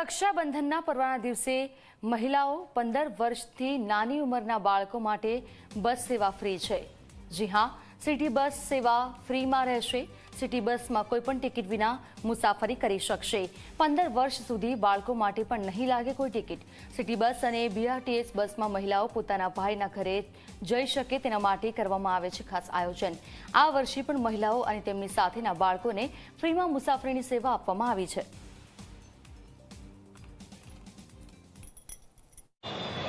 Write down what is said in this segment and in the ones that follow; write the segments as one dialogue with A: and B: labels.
A: રક્ષાબંધનના પર્વના દિવસે મહિલાઓ પંદર વર્ષથી નાની ઉંમરના બાળકો માટે બસ સેવા ફ્રી છે. જી હા, સિટી બસ સેવા ફ્રીમાં રહેશે. સિટી બસમાં કોઈપણ ટિકિટ વિના મુસાફરી કરી શકશે. પંદર વર્ષ સુધી બાળકો માટે પણ નહીં લાગે કોઈ ટિકિટ. સિટી બસ અને બીઆરટીએસ બસમાં મહિલાઓ પોતાના ભાઈના ઘરે જઈ શકે તેના માટે કરવામાં આવે છે ખાસ આયોજન. આ વર્ષે પણ મહિલાઓ અને તેમની સાથેના બાળકોને ફ્રીમાં મુસાફરીની સેવા આપવામાં આવી છે.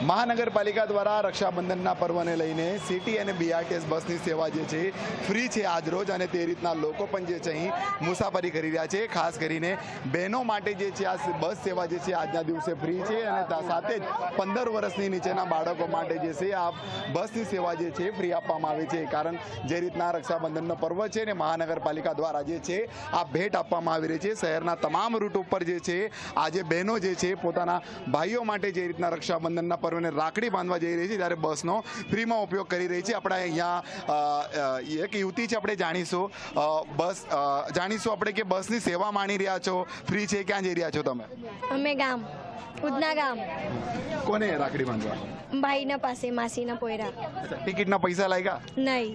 B: મહાનગરપાલિકા દ્વારા રક્ષાબંધનના પર્વને લઈને સિટી અને બીઆરટીએસ બસની સેવા જે છે ફ્રી છે આજરોજ અને તે રીતના લોકો પણ જે છે અહીં મુસાફરી કરી રહ્યા છે. ખાસ કરીને બહેનો માટે જે છે, આ બસ સેવા જે છે, આજના દિવસે ફ્રી છે અને સાથે જ પંદર વર્ષની નીચેના બાળકો માટે જે છે, આ બસની સેવા જે છે ફ્રી આપવામાં આવે છે. કારણ જે રીતના રક્ષાબંધનનો પર્વ છે ને મહાનગરપાલિકા દ્વારા જે છે, આ ભેટ આપવામાં આવી રહી છે. શહેરના તમામ રૂટ ઉપર જે છે, આજે બહેનો જે છે, પોતાના ભાઈઓ માટે જે રીતના રક્ષાબંધનના પર્વને રાખડી બાંધવા જઈ રહી છે ત્યારે બસનો ફ્રીમાં ઉપયોગ કરી રહી છે. આપણે અહીંયા એક યુવતી છે આપણે જાણીશું. બસ જાણીશું આપણે કે બસની સેવા માણી રહ્યા છો? ફ્રી છે ક્યાં જઈ રહ્યા છો તમે?
C: અમે ગામ ઉદના ગામ.
B: કોને રાખડી બાંધવા?
C: ભાઈના પાસે માસીના પોયરા.
B: ટિકિટના પૈસા લાગ્યા?
C: નહીં.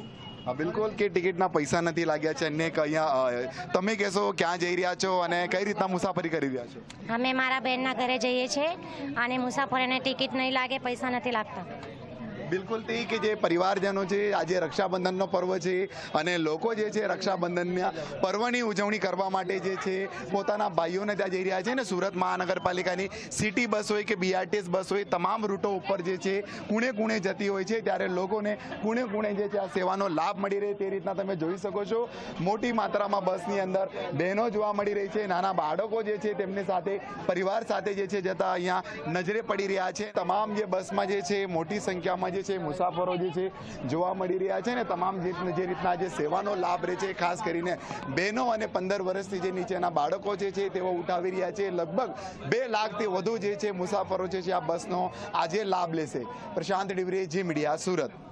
B: બિલકુલ. કે ટિકિટના પૈસા નથી લાગ્યા છે અને અહીંયા તમે કહેશો ક્યાં જઈ રહ્યા છો અને કઈ રીતના મુસાફરી કરી રહ્યા છો?
D: અમે મારા બહેનના ઘરે જઈએ છીએ અને મુસાફરીને ટિકિટ નહીં લાગે, પૈસા નથી લાગતા.
B: બિલકુલ તે કે જે પરિવારજનો છે, આજે રક્ષાબંધનનો પર્વ છે અને લોકો જે છે રક્ષાબંધનના પર્વની ઉજવણી કરવા માટે જે છે પોતાના ભાઈઓને ત્યાં જઈ રહ્યા છે ને સુરત મહાનગરપાલિકાની સિટી બસ હોય કે બીઆરટીએસ બસ હોય, તમામ રૂટો ઉપર જે છે કુણે કુણે જતી હોય છે. ત્યારે લોકોને કુણે કુણે જે છે આ સેવાનો લાભ મળી રહે તે રીતના તમે જોઈ શકો છો. મોટી માત્રામાં બસની અંદર બહેનો જોવા મળી રહી છે. નાના બાળકો જે છે તેમની સાથે, પરિવાર સાથે જે છે જતા અહીંયા નજરે પડી રહ્યા છે. તમામ જે બસમાં જે છે મોટી સંખ્યામાં જે છે, મુસાફરો જે છે, જોવા મળી રહ્યા છે ને તમામ જે રીતના જે સેવાનો લાભ રહે છે, ખાસ કરીને બહેનો અને પંદર વર્ષથી જે નીચેના બાળકો જે છે, તેઓ ઉઠાવી રહ્યા છે. લગભગ બે લાખથી વધુ જે છે, મુસાફરો જે છે, આ બસનો આજે લાભ લેશે. પ્રશાંત ડિવરે જી મીડિયા, સુરત.